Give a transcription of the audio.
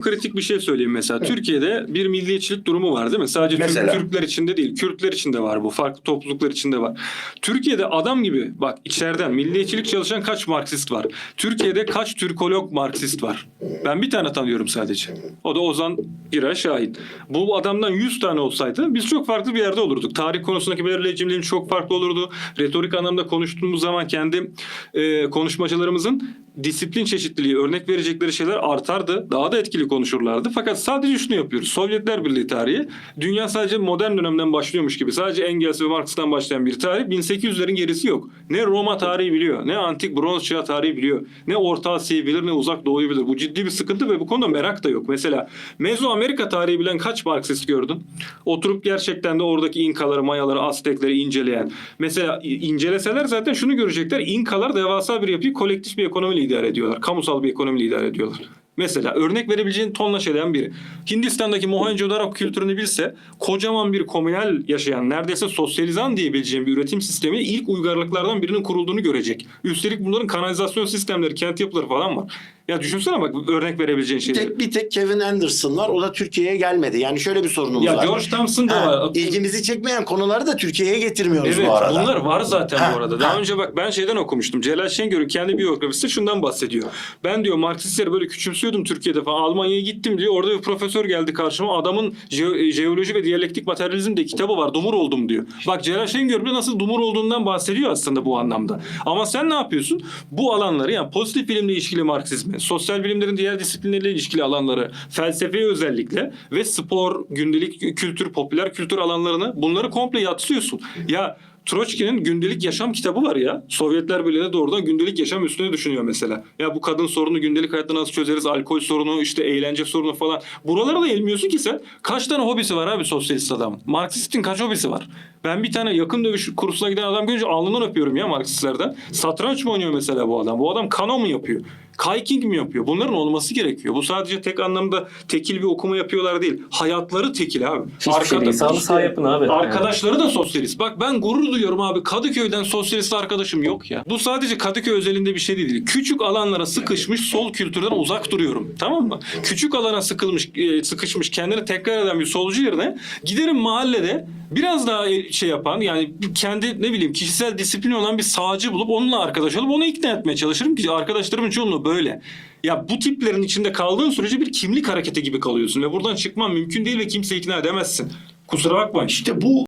kritik bir şey söyleyeyim mesela. Türkiye'de bir milliyetçilik durumu var değil mi? Sadece Türk- Mesela? Türkler içinde değil, Kürtler içinde var bu. Farklı topluluklar içinde var. Türkiye'de adam gibi bak içeriden milliyetçilik çalışan kaç Marksist var? Türkiye'de kaç Türkolog Marksist var? Ben bir tane tanıyorum sadece. O da Ozan Giray Şahin. Bu adamdan 100 tane olsaydı biz çok farklı bir yerde olurduk. Tarih konusundaki belirleyiciliğim çok farklı olurdu. Retorik anlamda konuştuğumuz zaman kendi e, konuşmacılarımızın disiplin çeşitliliği, örnek verecekleri şeyler artardı. Daha da etkili konuşurlardı. Fakat sadece şunu yapıyoruz. Sovyetler Birliği tarihi dünya sadece modern dönemden başlıyormuş gibi. Sadece Engels ve Marx'tan başlayan bir tarih. 1800'lerin gerisi yok. Ne Roma tarihi biliyor, ne antik bronz çağı tarihi biliyor, ne Orta Asya'yı bilir, ne Uzak Doğu'yu bilir. Bu ciddi bir sıkıntı ve bu konuda merak da yok. Mesela Mezoamerika tarihi bilen kaç Marksist gördün? Oturup gerçekten de oradaki İnkaları, Mayaları, Aztekleri inceleyen. Mesela inceleseler zaten şunu görecekler. İnkalar devasa bir yapıyı kolektif bir ekonomiyle idare ediyorlar. Kamusal bir ekonomiyle idare ediyorlar. Mesela örnek verebileceğin tonla şeyden biri. Hindistan'daki Mohenjo-Daro kültürünü bilse kocaman bir komünel yaşayan neredeyse sosyalizan diyebileceğim bir üretim sistemi ilk uygarlıklardan birinin kurulduğunu görecek. Üstelik bunların kanalizasyon sistemleri, kent yapıları falan var. Ya düşünsene bak örnek verebileceğin Bir şeyleri. tek, bir tek Kevin Anderson var. O da Türkiye'ye gelmedi. Yani şöyle bir sorunumuz Ya var. George Thompson da var. ilgimizi çekmeyen konuları da Türkiye'ye getirmiyoruz Evet bu arada. bunlar var zaten Ha, bu arada. Daha ha. önce bak ben şeyden okumuştum. Celal Şengör'ün kendi biyografisi şundan bahsediyor. Ben diyor Marksistleri böyle küçümsüyordum Türkiye'de falan. Almanya'ya gittim diyor. Orada bir profesör geldi karşıma. Adamın je- jeoloji ve diyalektik materyalizm de kitabı var. Dumur oldum diyor. Bak Celal Şengör bile nasıl dumur olduğundan bahsediyor aslında bu anlamda. Ama sen ne yapıyorsun? Bu alanları yani pozitif bilimle ilişkili Marksizmi, sosyal bilimlerin diğer disiplinleriyle ilişkili alanları, felsefeyi özellikle ve spor, gündelik kültür, popüler kültür alanlarını bunları komple yatsıyorsun. Ya Troçki'nin gündelik yaşam kitabı var ya. Sovyetler Birliği'ne doğrudan gündelik yaşam üstüne düşünüyor mesela. Ya bu kadın sorunu gündelik hayatta nasıl çözeriz? Alkol sorunu, işte eğlence sorunu falan. Buralara da elmiyorsun ki sen. Kaç tane hobisi var abi sosyalist adamın? Marksistin kaç hobisi var? Ben bir tane yakın dövüş kursuna giden adam görünce alnından öpüyorum ya Marksistlerden. Satranç mı oynuyor mesela bu adam? Bu adam kano mu yapıyor? Kiting mi yapıyor? Bunların olması gerekiyor. Bu sadece tek anlamda tekil bir okuma yapıyorlar değil. Hayatları tekil abi. Hiçbir şey değil. Sağlı sağ yapın abi. Arkadaşları da sosyalist. Bak ben gurur duyuyorum abi. Kadıköy'den sosyalist arkadaşım yok ya. Bu sadece Kadıköy özelinde bir şey değil. Küçük alanlara sıkışmış sol kültürden uzak duruyorum. Tamam mı? Küçük alana sıkılmış, e, sıkışmış kendini tekrar eden bir solcu yerine giderim mahallede biraz daha e, şey yapan yani kendi ne bileyim kişisel disiplin olan bir sağcı bulup onunla arkadaş olup onu ikna etmeye çalışırım ki arkadaşlarımın çoğunluğu böyle. Ya bu tiplerin içinde kaldığın sürece bir kimlik hareketi gibi kalıyorsun ve buradan çıkman mümkün değil ve kimse ikna edemezsin. Kusura bakma. İşte bu